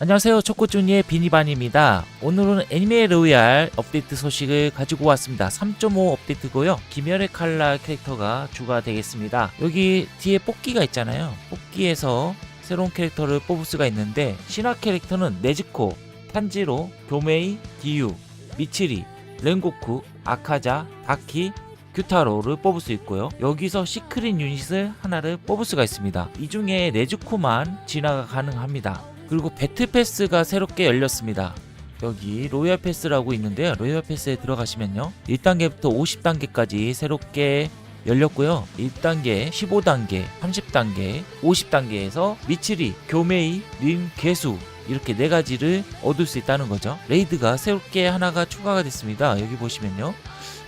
안녕하세요 초코쭈니의 비니반입니다 오늘은 애니메 로얄 업데이트 소식을 가지고 왔습니다 3.5 업데이트고요 김열의 칼라 캐릭터가 주가 되겠습니다 여기 뒤에 뽑기가 있잖아요 뽑기에서 새로운 캐릭터를 뽑을 수가 있는데 신화 캐릭터는 네즈코, 탄지로, 교메이, 디유, 미치리, 렌고쿠, 아카자, 다키, 규타로를 뽑을 수 있고요. 여기서 시크릿 유닛을 하나를 뽑을 수가 있습니다. 이 중에 네즈코만 진화가 가능합니다. 그리고 배틀 패스가 새롭게 열렸습니다. 여기 로얄 패스라고 있는데요. 로얄 패스에 들어가시면요. 1단계부터 50단계까지 새롭게 열렸고요. 1단계, 15단계, 30단계, 50단계에서 미치리, 교메이, 림, 개수 이렇게 네 가지를 얻을 수 있다는 거죠. 레이드가 새롭게 하나가 추가가 됐습니다. 여기 보시면요.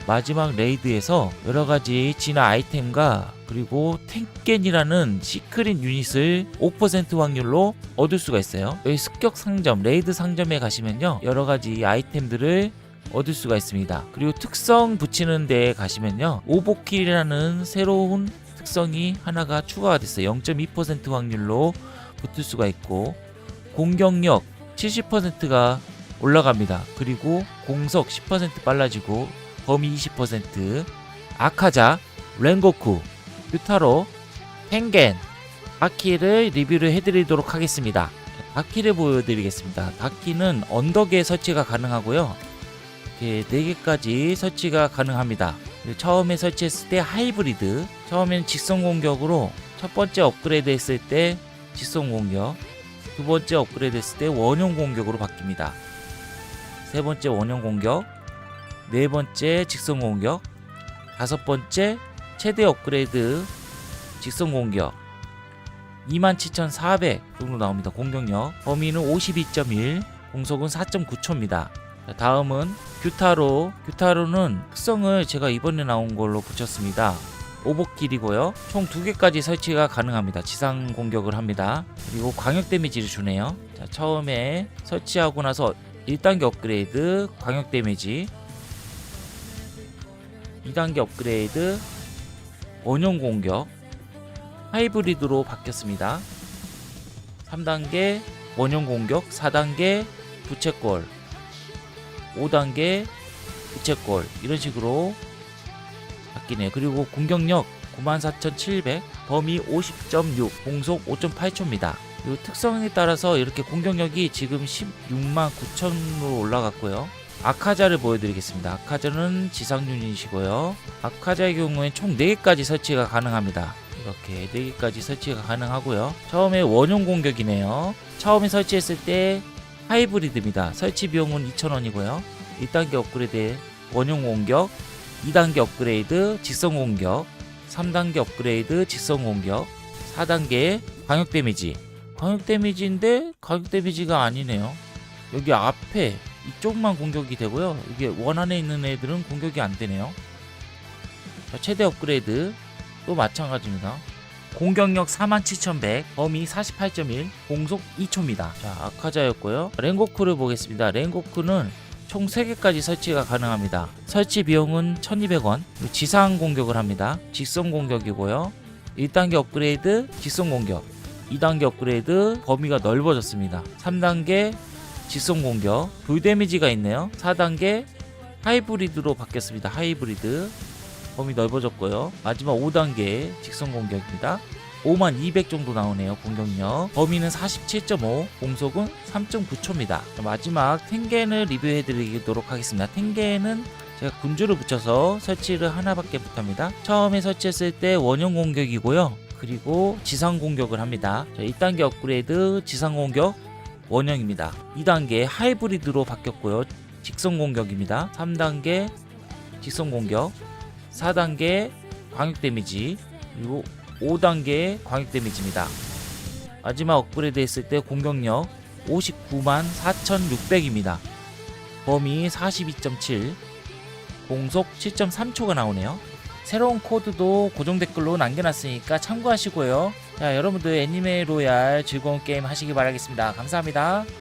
마지막 레이드에서 여러 가지 진화 아이템과 그리고 탱겐이라는 시크릿 유닛을 5% 확률로 얻을 수가 있어요. 여기 습격 상점, 레이드 상점에 가시면요. 여러 가지 아이템들을 얻을 수가 있습니다. 그리고 특성 붙이는 데에 가시면요. 오버킬이라는 새로운 특성이 하나가 추가가 됐어요. 0.2% 확률로 붙을 수가 있고 공격력 70%가 올라갑니다. 그리고 공속 10% 빨라지고 범위 20% 아카자, 렌고쿠, 유타로, 펜겐, 다키를 리뷰를 해드리도록 하겠습니다. 다키를 보여드리겠습니다. 다키는 언덕에 설치가 가능하고요. 이렇게 4개까지 설치가 가능합니다. 처음에 설치했을 때 하이브리드, 처음엔 직선 공격으로 첫 번째 업그레이드 했을 때 직선 공격, 두 번째 업그레이드 했을 때 원형 공격으로 바뀝니다. 세 번째 원형 공격, 네 번째 직선 공격, 다섯 번째 최대 업그레이드 직선 공격 27,400 정도 나옵니다. 공격력 범위는 52.1 공속은 4.9초입니다. 다음은 규타로 규타로는 특성을 제가 이번에 나온 걸로 붙였습니다. 오복길이고요. 총 두 개까지 설치가 가능합니다. 지상 공격을 합니다. 그리고 광역 데미지를 주네요. 자, 처음에 설치하고 나서 1단계 업그레이드 광역 데미지 2단계 업그레이드 원형 공격 하이브리드로 바뀌었습니다. 3단계 원형 공격 4단계 부채꼴 5단계 부채꼴 이런 식으로 바뀌네요. 그리고 공격력 94,700 범위 50.6 공속 5.8초입니다. 그리고 특성에 따라서 이렇게 공격력이 지금 16만 9천으로 올라갔고요. 아카자를 보여드리겠습니다. 아카자는 지상 유닛이고요. 아카자의 경우에 총 4개까지 설치가 가능합니다. 이렇게 4개까지 설치가 가능하고요. 처음에 원형 공격이네요. 처음에 설치했을 때 하이브리드입니다. 설치 비용은 2,000원이고요. 1단계 업그레이드 원형 공격, 2단계 업그레이드 직선 공격, 3단계 업그레이드 직선 공격, 4단계 광역 데미지. 광역 데미지인데 가격 데미지가 아니네요. 여기 앞에 이쪽만 공격이 되고요. 이게 원 안에 있는 애들은 공격이 안 되네요. 자, 최대 업그레이드 또 마찬가지입니다. 공격력 47,100, 범위 48.1, 공속 2초입니다. 자, 아카자였고요. 랭고쿠를 보겠습니다. 랭고쿠는 총 3개까지 설치가 가능합니다. 설치 비용은 1,200원. 그리고 지상 공격을 합니다. 직선 공격이고요. 1단계 업그레이드 직선 공격. 2단계 업그레이드 범위가 넓어졌습니다. 3단계 직선 공격, 불 데미지가 있네요. 4단계 하이브리드로 바뀌었습니다. 하이브리드 범위 넓어졌고요. 마지막 5단계 직선 공격입니다. 5만 200 정도 나오네요. 공격력. 범위는 47.5, 공속은 3.9초입니다. 마지막 탱겐을 리뷰해 드리도록 하겠습니다. 탱겐은 제가 군주를 붙여서 설치를 하나밖에 못합니다. 처음에 설치했을 때 원형 공격이고요. 그리고 지상 공격을 합니다. 자, 1단계 업그레이드 지상 공격 원형입니다. 2단계 하이브리드로 바뀌었고요. 직선 공격입니다. 3단계 직선 공격, 4단계 광역 데미지, 그리고 5단계 광역 데미지입니다. 마지막 업그레이드 했을 때 공격력 59만 4,600입니다. 범위 42.7, 공속 7.3초가 나오네요. 새로운 코드도 고정 댓글로 남겨놨으니까 참고하시고요. 자, 여러분들 애니메 로얄 즐거운 게임 하시기 바라겠습니다. 감사합니다.